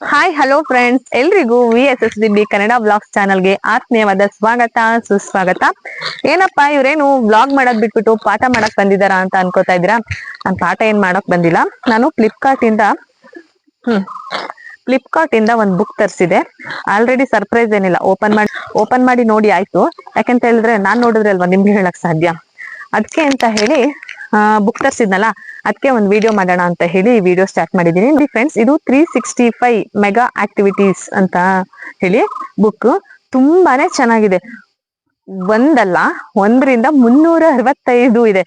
Hi hello friends ಎಲ್ರಿಗೂ V S S D B Kannada blogs ಚಾನಲ್ಗೆ ಆತ್ಮೀಯವಾದ ಸ್ವಾಗತ, ಸುಸ್ವಾಗತ. ಏನಪ್ಪ, ಇವ್ರೇನು ಬ್ಲಾಗ್ ಮಾಡಕ್ ಬಿಟ್ಬಿಟ್ಟು ಪಾಠ ಮಾಡಕ್ ಬಂದಿದಾರಾ ಅಂತ ಅನ್ಕೋತಾ ಇದ್ದೀರಾ? ನಾನ್ ಪಾಠ ಏನ್ ಮಾಡಕ್ ಬಂದಿಲ್ಲ. ನಾನು ಫ್ಲಿಪ್ಕಾರ್ಟ್ ಇಂದ, ಹ್ಮ್ ಫ್ಲಿಪ್ಕಾರ್ಟ್ ಇಂದ ಒಂದ್ ಬುಕ್ ತರಿಸಿದೆ. ಆಲ್ರೆಡಿ ಸರ್ಪ್ರೈಸ್ ಏನಿಲ್ಲ. ಓಪನ್ ಮಾಡಿ ಓಪನ್ ಮಾಡಿ ನೋಡಿ ಆಯ್ತು. ಯಾಕಂತ ಹೇಳಿದ್ರೆ ನಾನ್ ನೋಡಿದ್ರೆ ಅಲ್ವಾ ನಿಮ್ಗೆ ಹೇಳಕ್ ಸಾಧ್ಯ? ಅದಕ್ಕೆ ಅಂತ ಹೇಳಿ ಬುಕ್ ತರಿಸಿದ್ನಲ್ಲ ಅದಕ್ಕೆ ಒಂದು ವಿಡಿಯೋ ಮಾಡೋಣ ಅಂತ ಹೇಳಿ ವಿಡಿಯೋ ಸ್ಟಾರ್ಟ್ ಮಾಡಿದೀನಿ ಫ್ರೆಂಡ್ಸ್ ಇದು three sixty five mega activities ಅಂತ ಹೇಳಿ ಬುಕ್ ತುಂಬಾನೇ ಚೆನ್ನಾಗಿದೆ. ಒಂದಲ್ಲ, ಒಂದರಿಂದ ಮುನ್ನೂರ ಅರವತ್ತೈದು ಇದೆ.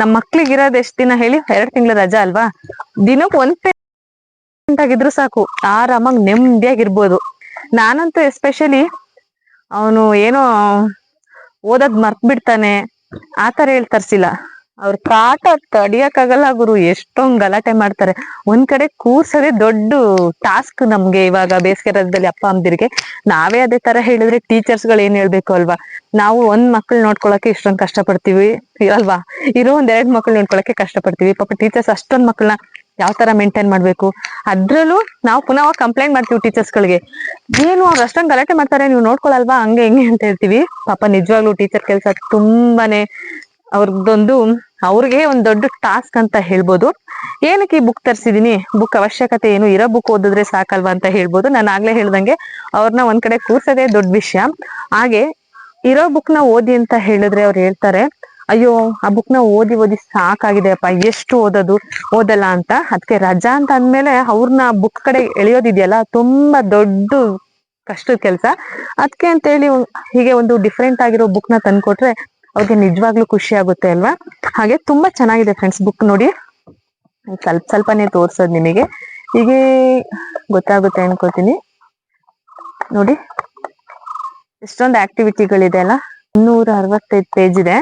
ನಮ್ಮ ಮಕ್ಳಿಗೆ ಇರೋದು ಎಷ್ಟು ದಿನ ಹೇಳಿ? ಎರಡ್ ತಿಂಗಳ ರಜಾ ಅಲ್ವಾ? ದಿನಕ್ಕೆ ಒಂದ್ ಪೇಂಟ್ ಆಗಿದ್ರು ಸಾಕು. ಆರಾಮಾಗಿ ನೆಮ್ಮದಿಯಾಗಿರ್ಬೋದು ನಾನಂತೂ ಎಸ್ಪೆಷಲಿ ಅವನು ಏನೋ ಓದೋದ್ ಮರ್ತ್ ಬಿಡ್ತಾನೆ ಆತರ ಹೇಳಿ ತರ್ಸಿಲ್ಲ. ಅವ್ರ ಕಾಟ ತಡಿಯಕ್ಕಾಗಲ್ಲ ಗುರು, ಎಷ್ಟೊಂದ್ ಗಲಾಟೆ ಮಾಡ್ತಾರೆ. ಒಂದ್ ಕಡೆ ಕೂರ್ಸೋದೇ ದೊಡ್ಡ ಟಾಸ್ಕ್ ನಮ್ಗೆ ಇವಾಗ ಬೇಸಿಗೆ ರಜದಲ್ಲಿ ಅಪ್ಪ, ಅಮ್ಮದಿರಿಗೆ. ನಾವೇ ಅದೇ ತರ ಹೇಳಿದ್ರೆ ಟೀಚರ್ಸ್ಗಳು ಏನ್ ಹೇಳ್ಬೇಕು ಅಲ್ವಾ? ನಾವು ಒಂದ್ ಮಕ್ಳು ನೋಡ್ಕೊಳಕ್ಕೆ ಇಷ್ಟೊಂದ್ ಕಷ್ಟ ಪಡ್ತೀವಿ ಅಲ್ವಾ? ಇರೋ ಒಂದ್ ಎರಡ್ ಮಕ್ಳು ನೋಡ್ಕೊಳಕ್ಕೆ ಕಷ್ಟ ಪಡ್ತೀವಿ ಪಾಪ ಟೀಚರ್ಸ್ ಅಷ್ಟೊಂದ್ ಮಕ್ಳನ್ನ ಯಾವ ತರ ಮೇಂಟೈನ್ ಮಾಡ್ಬೇಕು? ಅದ್ರಲ್ಲೂ ನಾವು ಪುನಃ ಕಂಪ್ಲೇಂಟ್ ಮಾಡ್ತೀವಿ ಟೀಚರ್ಸ್ ಗಳಿಗೆ ಏನು ಅವ್ರು ಅಷ್ಟೊಂದ್ ಗಲಾಟೆ ಮಾಡ್ತಾರೆ, ನೀವು ನೋಡ್ಕೊಳಲ್ವಾ? ಹಂಗೆ ಹೆಂಗೆ ಅಂತ ಹೇಳ್ತೀವಿ. ಪಾಪ ನಿಜವಾಗ್ಲೂ ಟೀಚರ್ ಕೆಲಸ ತುಂಬಾನೇ ಅವ್ರದ್ದೊಂದು ಅವ್ರಿಗೆ ಒಂದ್ ದೊಡ್ಡ ಟಾಸ್ಕ್ ಅಂತ ಹೇಳ್ಬೋದು. ಏನಕ್ಕೆ ಈ ಬುಕ್ ತರಿಸಿದೀನಿ? ಬುಕ್ ಅವಶ್ಯಕತೆ ಏನು? ಇರೋ ಬುಕ್ ಓದಿದ್ರೆ ಸಾಕಲ್ವಾ ಅಂತ ಹೇಳ್ಬೋದು. ನಾನು ಆಗ್ಲೇ ಹೇಳ್ದಂಗೆ ಅವ್ರನ್ನ ಒಂದ್ ಕಡೆ ಕೂರ್ಸೋದೇ ದೊಡ್ಡ ವಿಷಯ. ಹಾಗೆ ಇರೋ ಬುಕ್ನ ಓದಿ ಅಂತ ಹೇಳಿದ್ರೆ ಅವ್ರು ಹೇಳ್ತಾರೆ, ಅಯ್ಯೋ, ಆ ಬುಕ್ನ ಓದಿ ಓದಿ ಸಾಕಾಗಿದೆ ಅಪ್ಪ, ಎಷ್ಟು ಓದೋದು? ಓದಲ್ಲ ಅಂತ. ಅದಕ್ಕೆ ರಜಾ ಅಂತ ಅಂದ್ಮೇಲೆ ಅವ್ರನ್ನ ಬುಕ್ ಕಡೆ ಎಳೆಯೋದಿದೆಯಲ್ಲ, ತುಂಬಾ ದೊಡ್ಡ ಕಷ್ಟದ ಕೆಲಸ. ಅದಕ್ಕೆ ಅಂತ ಹೇಳಿ ಹೀಗೆ ಒಂದು ಡಿಫ್ರೆಂಟ್ ಆಗಿರೋ ಬುಕ್ನ ತಂದ್ಕೊಟ್ರೆ ಅವ್ರಿಗೆ ನಿಜವಾಗ್ಲೂ ಖುಷಿ ಆಗುತ್ತೆ ಅಲ್ವಾ? ಹಾಗೆ ತುಂಬಾ ಚೆನ್ನಾಗಿದೆ ಫ್ರೆಂಡ್ಸ್ ಬುಕ್ ನೋಡಿ. ಸ್ವಲ್ಪ ಸ್ವಲ್ಪನೇ ತೋರ್ಸೋದು ನಿಮಗೆ. ಹೀಗೆ ಗೊತ್ತಾಗುತ್ತೆ ಅನ್ಕೋತೀನಿ. ನೋಡಿ, ಎಷ್ಟೊಂದು ಆಕ್ಟಿವಿಟಿಗಳಿದೆ ಅಲ್ಲ? ಇನ್ನೂರ ಅರವತ್ತೈದು ಪೇಜ್ ಇದೆ.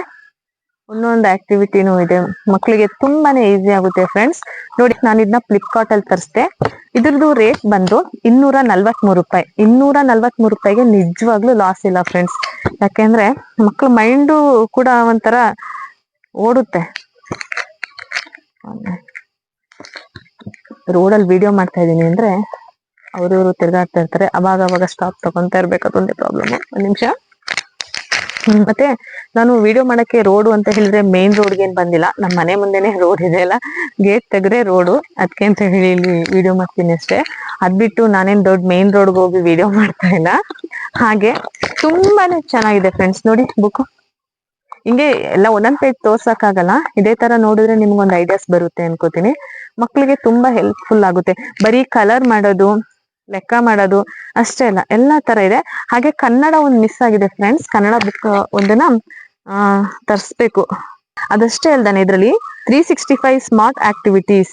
ಒಂದೊಂದು ಆಕ್ಟಿವಿಟಿನೂ ಇದೆ. ಮಕ್ಕಳಿಗೆ ತುಂಬಾನೇ ಈಸಿ ಆಗುತ್ತೆ ಫ್ರೆಂಡ್ಸ್ ನೋಡಿ, ನಾನು ಇದನ್ನ ಫ್ಲಿಪ್ಕಾರ್ಟ್ ಅಲ್ಲಿ ತರಿಸ್ದೆ. ಇದ್ರದ್ದು ರೇಟ್ ಬಂದು ಇನ್ನೂರ ನಲ್ವತ್ಮೂರು ರೂಪಾಯಿ. ಇನ್ನೂರ ನಲ್ವತ್ಮೂರು ರೂಪಾಯಿಗೆ ನಿಜವಾಗ್ಲೂ ಲಾಸ್ ಇಲ್ಲ ಫ್ರೆಂಡ್ಸ್ ಯಾಕೆಂದ್ರೆ ಮಕ್ಳ ಮೈಂಡು ಕೂಡ ಒಂಥರ ಓಡುತ್ತೆ. ರೋಡಲ್ಲಿ ವಿಡಿಯೋ ಮಾಡ್ತಾ ಇದೀನಿ ಅಂದ್ರೆ ಅವ್ರವ್ರು ತಿರ್ಗಾಡ್ತಾ ಇರ್ತಾರೆ. ಅವಾಗ ಅವಾಗ ಸ್ಟಾಪ್ ತಗೊಂತಾ ಇರ್ಬೇಕು, ಅದೊಂದೇ ಪ್ರಾಬ್ಲಮ್ ಒಂದ್ ನಿಮಿಷ. ಮತ್ತೆ ನಾನು ವಿಡಿಯೋ ಮಾಡಕ್ಕೆ ರೋಡು ಅಂತ ಹೇಳಿದ್ರೆ ಮೇನ್ ರೋಡ್ಗೆ ಏನ್ ಬಂದಿಲ್ಲ. ನಮ್ಮ ಮನೆ ಮುಂದೆನೆ ರೋಡ್ ಇದೆ ಅಲ್ಲ. ಗೇಟ್ ತೆಗ್ರೆ ರೋಡು ಅದಕ್ಕೆ ಅಂತ ಹೇಳಿ ಇಲ್ಲಿ ವಿಡಿಯೋ ಮಾಡ್ತೀನಿ ಅಷ್ಟೇ. ಅದ್ ಬಿಟ್ಟು ನಾನೇನ್ ದೊಡ್ಡ ಮೇನ್ ರೋಡ್ಗೆ ಹೋಗಿ ವಿಡಿಯೋ ಮಾಡ್ತಾ ಇಲ್ಲ. ಹಾಗೆ ತುಂಬಾನೇ ಚೆನ್ನಾಗಿದೆ ಫ್ರೆಂಡ್ಸ್ ನೋಡಿ ಬುಕ್ ಹಿಂಗೆ ಎಲ್ಲ ಒಂದೊಂದ್ ಪೇಜ್ ತೋರ್ಸಕ್ಕಾಗಲ್ಲ. ಇದೇ ತರ ನೋಡಿದ್ರೆ ನಿಮ್ಗೊಂದು ಐಡಿಯಾಸ್ ಬರುತ್ತೆ ಅನ್ಕೋತೀನಿ. ಮಕ್ಳಿಗೆ ತುಂಬಾ ಹೆಲ್ಪ್ಫುಲ್ ಆಗುತ್ತೆ. ಬರೀ ಕಲರ್ ಮಾಡೋದು ಲೆಕ್ಕ ಮಾಡೋದು ಅಷ್ಟೇ ಅಲ್ಲ, ಎಲ್ಲಾ ತರ ಇದೆ. ಹಾಗೆ ಕನ್ನಡ ಒಂದು ಮಿಸ್ ಆಗಿದೆ ಫ್ರೆಂಡ್ಸ್ ಕನ್ನಡ ಬುಕ್ ಒಂದನ್ನ, ಆ, ತರ್ಸ್ಬೇಕು. ಅದಷ್ಟೇ ಅಲ್ದಾನೆ ಇದರಲ್ಲಿ three sixty five smart activities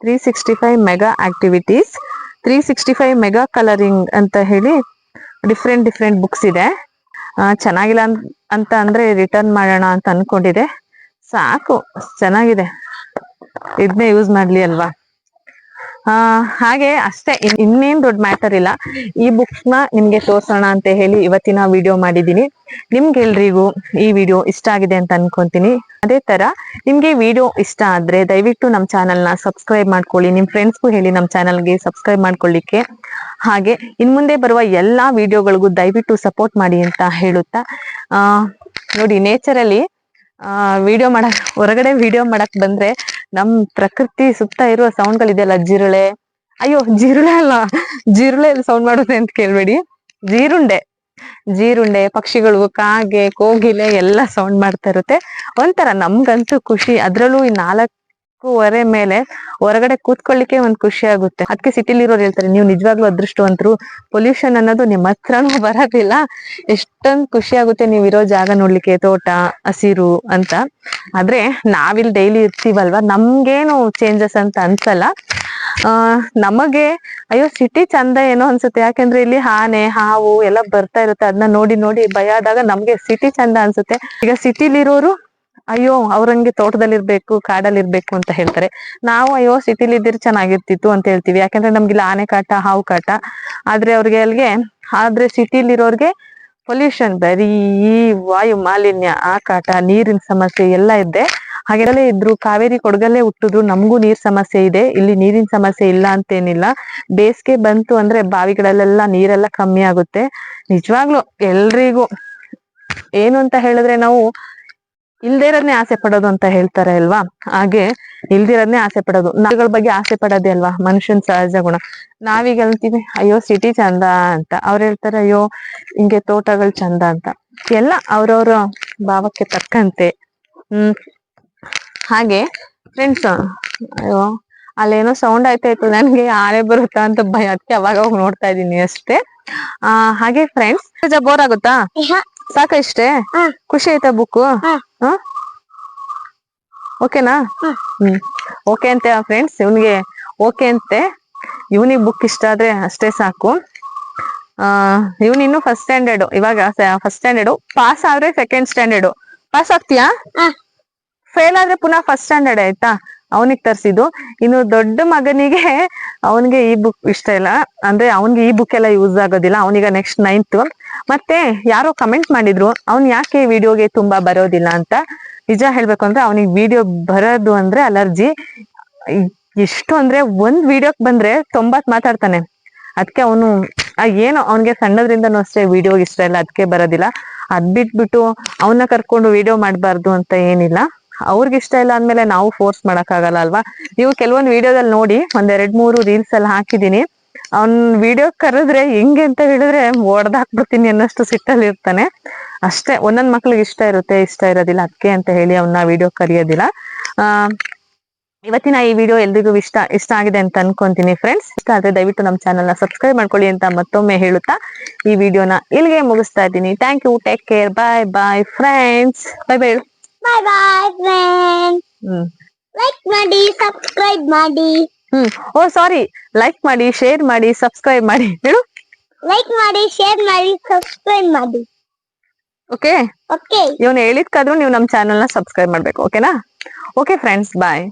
three sixty five mega activities three sixty five mega colouring ಅಂತ ಹೇಳಿ ಡಿಫ್ರೆಂಟ್ ಡಿಫ್ರೆಂಟ್ ಬುಕ್ಸ್ ಇದೆ. ಚೆನ್ನಾಗಿಲ್ಲ ಅಂತ ಅಂದ್ರೆ ರಿಟರ್ನ್ ಮಾಡೋಣ ಅಂತ ಅನ್ಕೊಂಡಿದೆ. ಸಾಕು, ಚೆನ್ನಾಗಿದೆ. ಇದನ್ನೇ ಯೂಸ್ ಮಾಡ್ಲಿ ಅಲ್ವಾ? ಆ, ಹಾಗೆ ಅಷ್ಟೇ. ಇನ್ನೇನ್ ದೊಡ್ಡ ಮ್ಯಾಟರ್ ಇಲ್ಲ. ಈ ಬುಕ್ಸ್ನ ನಿಮ್ಗೆ ತೋರ್ಸೋಣ ಅಂತ ಹೇಳಿ ಇವತ್ತಿನ ವಿಡಿಯೋ ಮಾಡಿದೀನಿ ನಿಮ್ಗೆ ಎಲ್ರಿಗೂ ಈ ವಿಡಿಯೋ ಇಷ್ಟ ಆಗಿದೆ ಅಂತ ಅನ್ಕೊಂತೀನಿ. ಅದೇ ತರ ನಿಮ್ಗೆ ವಿಡಿಯೋ ಇಷ್ಟ ಆದ್ರೆ ದಯವಿಟ್ಟು ನಮ್ ಚಾನಲ್ನ ಸಬ್ಸ್ಕ್ರೈಬ್ ಮಾಡ್ಕೊಳ್ಳಿ. ನಿಮ್ ಫ್ರೆಂಡ್ಸ್ಗೂ ಹೇಳಿ ನಮ್ ಚಾನಲ್ಗೆ ಸಬ್ಸ್ಕ್ರೈಬ್ ಮಾಡ್ಕೊಳ್ಳಿಕ್ಕೆ. ಹಾಗೆ ಇನ್ ಮುಂದೆ ಬರುವ ಎಲ್ಲಾ ವಿಡಿಯೋಗಳಿಗೂ ದಯವಿಟ್ಟು ಸಪೋರ್ಟ್ ಮಾಡಿ ಅಂತ ಹೇಳುತ್ತಾ. ಆ, ನೋಡಿ ನೇಚರಲ್ಲಿ ಆ ವಿಡಿಯೋ ಮಾಡಕ್, ಹೊರಗಡೆ ವಿಡಿಯೋ ಮಾಡಕ್ ಬಂದ್ರೆ ನಮ್ ಪ್ರಕೃತಿ ಸುತ್ತ ಇರುವ ಸೌಂಡ್ ಗಳಿದೆಯಲ್ಲ, ಜಿರುಳೆ. ಅಯ್ಯೋ, ಜಿರಳೆ ಅಲ್ಲ. ಜಿರುಳೆ ಸೌಂಡ್ ಮಾಡುತ್ತೆ ಅಂತ ಕೇಳ್ಬೇಡಿ. ಜೀರುಂಡೆ. ಜೀರುಂಡೆ, ಪಕ್ಷಿಗಳು, ಕಾಗೆ, ಕೋಗಿಲೆ ಎಲ್ಲ ಸೌಂಡ್ ಮಾಡ್ತಾ ಇರುತ್ತೆ. ಒಂಥರ ನಮ್ಗಂತೂ ಖುಷಿ. ಅದ್ರಲ್ಲೂ ಈ ನಾಲ್ಕೂವರೆ ಮೇಲೆ ಹೊರಗಡೆ ಕೂತ್ಕೊಳ್ಳಿಕ್ಕೆ ಒಂದ್ ಖುಷಿ ಆಗುತ್ತೆ. ಅದಕ್ಕೆ ಸಿಟಿಲಿ ಇರೋರು ಹೇಳ್ತಾರೆ, ನೀವು ನಿಜವಾಗ್ಲೂ ಅದೃಷ್ಟವಂತರು. ಪೊಲ್ಯೂಷನ್ ಅನ್ನೋದು ನಿಮ್ಮ ಹತ್ರನೂ ಬರೋದಿಲ್ಲ. ಎಷ್ಟೊಂದ್ ಖುಷಿ ಆಗುತ್ತೆ ನೀವ್ ಇರೋ ಜಾಗ ನೋಡ್ಲಿಕ್ಕೆ, ತೋಟ, ಹಸಿರು ಅಂತ. ಆದ್ರೆ ನಾವಿಲ್ ಡೈಲಿ ಇರ್ತೀವಲ್ವಾ? ನಮ್ಗೇನು ಚೇಂಜಸ್ ಅಂತ ಅನ್ಸಲ್ಲ. ಆ, ನಮಗೆ, ಅಯ್ಯೋ ಸಿಟಿ ಚಂದ ಏನೋ ಅನ್ಸುತ್ತೆ. ಯಾಕಂದ್ರೆ ಇಲ್ಲಿ ಆನೆ, ಹಾವು ಎಲ್ಲ ಬರ್ತಾ ಇರುತ್ತೆ. ಅದನ್ನ ನೋಡಿ ನೋಡಿ ಭಯ ಆದಾಗ ನಮ್ಗೆ ಸಿಟಿ ಚಂದ ಅನ್ಸುತ್ತೆ. ಈಗ ಸಿಟಿಲಿರೋರು ಅಯ್ಯೋ, ಅವ್ರಂಗೆ ತೋಟದಲ್ಲಿ ಇರ್ಬೇಕು ಕಾಡಲ್ಲಿ ಇರ್ಬೇಕು ಅಂತ ಹೇಳ್ತಾರೆ. ನಾವು ಅಯ್ಯೋ ಸಿಟಿಲಿ ಇದ್ರೆ ಚೆನ್ನಾಗಿರ್ತಿತ್ತು ಅಂತ ಹೇಳ್ತೀವಿ. ಯಾಕಂದ್ರೆ ನಮ್ಗಿಲ್ಲ ಆನೆ ಕಾಟ, ಹಾವು ಕಾಟ. ಆದ್ರೆ ಅವ್ರಿಗೆ ಅಲ್ಲಿಗೆ ಆದ್ರೆ ಸಿಟಿಲಿರೋರ್ಗೆ ಪೊಲ್ಯೂಷನ್, ಬರೀ ವಾಯು ಮಾಲಿನ್ಯ, ಆ ಕಾಟ, ನೀರಿನ ಸಮಸ್ಯೆ ಎಲ್ಲ ಇದೆ ಹಾಗೆಲ್ಲೇ ಇದ್ರು, ಕಾವೇರಿ ಕೊಡಗಲ್ಲೇ ಹುಟ್ಟಿದ್ರು, ನಮಗೂ ನೀರ್ ಸಮಸ್ಯೆ ಇದೆ. ಇಲ್ಲಿ ನೀರಿನ ಸಮಸ್ಯೆ ಇಲ್ಲ ಅಂತೇನಿಲ್ಲ. ಬೇಸಿಗೆ ಬಂತು ಅಂದ್ರೆ ಬಾವಿಗಳಲ್ಲೆಲ್ಲ ನೀರೆಲ್ಲ ಕಮ್ಮಿ ಆಗುತ್ತೆ. ನಿಜವಾಗ್ಲು ಎಲ್ರಿಗೂ, ಏನು ಅಂತ ಹೇಳಿದ್ರೆ ನಾವು ಇಲ್ದೇ ಇರೋದ್ನೇ ಆಸೆ ಪಡೋದು ಅಂತ ಹೇಳ್ತಾರೆ ಅಲ್ವಾ? ಹಾಗೆ ಇಲ್ದಿರೋದ್ನೇ ಆಸೆ ಪಡೋದು. ನಾವುಗಳ ಬಗ್ಗೆ ಆಸೆ ಪಡೋದೇ ಅಲ್ವಾ? ಮನುಷ್ಯನ್ ಸಹಜ ಗುಣ. ನಾವೀಗ ಹೇಳ್ತೀವಿ, ಅಯ್ಯೋ, ಸಿಟಿ ಚಂದ ಅಂತ. ಅವ್ರು ಹೇಳ್ತಾರೆ, ಅಯ್ಯೋ, ಹಿಂಗೆ ತೋಟಗಳು ಚಂದ ಅಂತ. ಎಲ್ಲ ಅವ್ರವ್ರ ಭಾವಕ್ಕೆ ತಕ್ಕಂತೆ. ಹ್ಮ್. ಹಾಗೆ ಫ್ರೆಂಡ್ಸ್ ಅಯ್ಯೋ, ಅಲ್ಲೇನೋ ಸೌಂಡ್ ಆಯ್ತಾಯ್ತು. ನನ್ಗೆ ಆಳೆ ಬರುತ್ತಾ ಅಂತ ಭಯ. ಅದಕ್ಕೆ ಅವಾಗ ಹೋಗಿ ನೋಡ್ತಾ ಇದ್ದೀನಿ ಅಷ್ಟೇ. ಆ, ಹಾಗೆ ಫ್ರೆಂಡ್ಸ್ ಬೋರ್ ಆಗುತ್ತಾ? ಸಾಕ ಇಷ್ಟೇ. ಖುಷಿ ಆಯ್ತಾ ಬುಕ್ ಹಾ. ಓಕೆನಾ? ಹ್ಮ್. ಓಕೆ ಅಂತೆ ಫ್ರೆಂಡ್ಸ್ ಇವನಿಗೆ ಓಕೆ ಅಂತೆ. ಇವನಿಗೆ ಬುಕ್ ಇಷ್ಟ ಆದ್ರೆ ಅಷ್ಟೇ ಸಾಕು. ಆ ಇವನ್ ಇನ್ನು ಫಸ್ಟ್ ಸ್ಟ್ಯಾಂಡರ್ಡ್ ಇವಾಗ ಫಸ್ಟ್ ಸ್ಟ್ಯಾಂಡರ್ಡ್ ಪಾಸ್ ಆದ್ರೆ ಸೆಕೆಂಡ್ ಸ್ಟ್ಯಾಂಡರ್ಡ್ ಪಾಸ್ ಆಗ್ತೀಯಾ. ಫೇಲ್ ಆದ್ರೆ ಪುನಃ ಫಸ್ಟ್ ಸ್ಟ್ಯಾಂಡರ್ಡ್ ಆಯ್ತಾ? ಅವನಿಗೆ ತರಿಸಿದ್ದು. ಇನ್ನು ದೊಡ್ಡ ಮಗನಿಗೆ ಅವನಿಗೆ ಈ ಬುಕ್ ಇಷ್ಟ ಇಲ್ಲ. ಅಂದ್ರೆ ಅವನಿಗೆ ಈ ಬುಕ್ ಎಲ್ಲ ಯೂಸ್ ಆಗೋದಿಲ್ಲ. ಅವನಿಗ ನೆಕ್ಸ್ಟ್ ನೈನ್ತ್ ಮತ್ತೆ ಯಾರೋ ಕಮೆಂಟ್ ಮಾಡಿದ್ರು, ಅವ್ನ್ ಯಾಕೆ ವಿಡಿಯೋಗೆ ತುಂಬಾ ಬರೋದಿಲ್ಲ ಅಂತ? ನಿಜ ಹೇಳ್ಬೇಕು ಅಂದ್ರೆ ಅವನಿಗೆ ವಿಡಿಯೋ ಬರೋದು ಅಂದ್ರೆ ಅಲರ್ಜಿ. ಎಷ್ಟು ಅಂದ್ರೆ ಒಂದ್ ವಿಡಿಯೋಕ್ ಬಂದ್ರೆ ತೊಂಬತ್ ಮಾತಾಡ್ತಾನೆ. ಅದಕ್ಕೆ ಅವನು ಏನು ಅವನಿಗೆ ಸಣ್ಣದ್ರಿಂದನೂ ಅಷ್ಟೇ ವಿಡಿಯೋ ಇಷ್ಟ ಇಲ್ಲ ಅದಕ್ಕೆ ಬರೋದಿಲ್ಲ. ಅದ್ ಬಿಟ್ಬಿಟ್ಟು ಅವನ್ನ ಕರ್ಕೊಂಡು ವಿಡಿಯೋ ಮಾಡಬಾರ್ದು ಅಂತ ಏನಿಲ್ಲ. ಅವ್ರಿಗೆ ಇಷ್ಟ ಇಲ್ಲ ಅಂದ್ಮೇಲೆ ನಾವು ಫೋರ್ಸ್ ಮಾಡಕ್ ಆಗಲ್ಲ ಅಲ್ವಾ? ನೀವು ಕೆಲವೊಂದು ವಿಡಿಯೋದಲ್ಲಿ ನೋಡಿ ಒಂದೆರಡ್ ಮೂರು ರೀಲ್ಸ್ ಅಲ್ಲಿ ಹಾಕಿದೀನಿ ಅವ್ನ್ ವಿಡಿಯೋ ಕರೆದ್ರೆ ಹೆಂಗೆ ಅಂತ ಹೇಳಿದ್ರೆ ಒಡ್ದಾಕ್ಬಿಡ್ತೀನಿ ಅನ್ನಷ್ಟು ಸಿಟ್ಟಲ್ಲಿ ಇರ್ತಾನೆ. ಅಷ್ಟೇ, ಒಂದೊಂದ್ ಮಕ್ಳಿಗೆ ಇಷ್ಟ ಇರುತ್ತೆ, ಇಷ್ಟ ಇರೋದಿಲ್ಲ, ಅದಕ್ಕೆ ಅಂತ ಹೇಳಿ ಅವನ್ನ ವಿಡಿಯೋ ಕರೆಯೋದಿಲ್ಲ. ಆ, ಇವತ್ತಿನ ಈ ವಿಡಿಯೋ ಎಲ್ರಿಗೂ ಇಷ್ಟ ಇಷ್ಟ ಆಗಿದೆ ಅಂತ ಅನ್ಕೊಂತೀನಿ ಫ್ರೆಂಡ್ಸ್ ಇಷ್ಟ ಆದ್ರೆ ದಯವಿಟ್ಟು ನಮ್ಮ ಚಾನಲ್ನ ಸಬ್ಸ್ಕ್ರೈಬ್ ಮಾಡ್ಕೊಳ್ಳಿ ಅಂತ ಮತ್ತೊಮ್ಮೆ ಹೇಳುತ್ತಾ ಈ ವಿಡಿಯೋನ ಇಲ್ಲಿಗೆ ಮುಗಿಸ್ತಾ ಇದ್ದೀನಿ. Thank you take care bye bye friends bye bye bye bye friend hmm. Like ಮಾಡಿ ಸಬ್ಸ್ಕ್ರೈಬ್ ಮಾಡಿ. ಹ್ಮ್. ಓ ಸಾರಿ ಲೈಕ್ ಮಾಡಿ ಶೇರ್ ಮಾಡಿ ಸಬ್ಸ್ಕ್ರೈಬ್ ಮಾಡಿ. ಹೇಳು. ಲೈಕ್ ಮಾಡಿ ಶೇರ್ ಮಾಡಿ ಸಬ್ಸ್ಕ್ರೈಬ್ ಮಾಡಿ. ಓಕೆ ಓಕೆ ಇವನು ಹೇಳಿದ್ಕಾದ್ರೂ ನೀವು ನಮ್ಮ ಚಾನಲ್ನ ಸಬ್ಸ್ಕ್ರೈಬ್ ಮಾಡ್ಬೇಕು. ಓಕೆನಾ ಓಕೆ ಫ್ರೆಂಡ್ಸ್ ಬಾಯ್